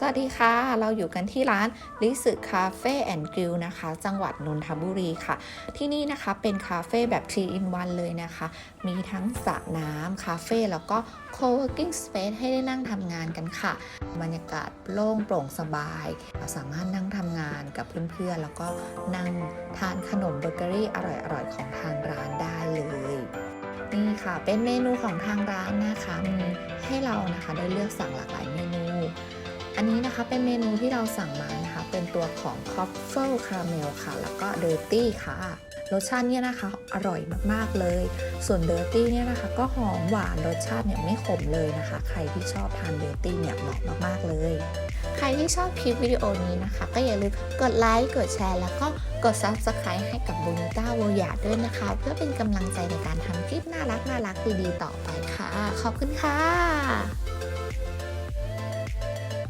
สวัสดีค่ะ เราอยู่กันที่ร้านลิสึคาเฟ่แอนด์กริลนะคะ จังหวัดนนทบุรีค่ะ ที่นี่นะคะเป็นคาเฟ่แบบ 3 in 1 เลยนะคะ มีทั้งสระน้ำคาเฟ่แล้วก็ co-working space ให้ได้นั่งทำงานกันค่ะ บรรยากาศโล่งโปร่งสบาย สามารถนั่งทำงานกับเพื่อนๆ แล้วก็นั่งทานขนมเบเกอรี่อร่อยๆ ของทางร้านได้เลยนี่ค่ะ เป็นเมนูของทางร้านนะคะมีให้เรานะคะได้เลือกสั่งหลากหลายเมนู อันนี้นะคะเป็นเมนูที่เราสั่งมานะคะ เป็นตัวของ c o f f l e Caramel ค่ะ แล้วก็ Dirty ค่ะรสชาติเนี่ยนะคะอร่อยมากๆเลย ส่วน Dirty เนี่ยนะคะ ก็หอมหวานรสชาติเนี่ยไม่ขมเลยนะคะ ใครที่ชอบทาน Dirty เนี่ยเหมาะมากๆเลย ใครที่ชอบคลิปวิดีโอนี้นะคะ ก็อย่าลืมกดไลค์กดแชร์ แล้วก็กด Subscribe ให้กับ b o n i t a w o y a ด้วยนะคะ เพื่อเป็นกำลังใจในการทำคลิปน่ารักน่ารักดีๆต่อไปค่ะ ขอบคุณค่ะ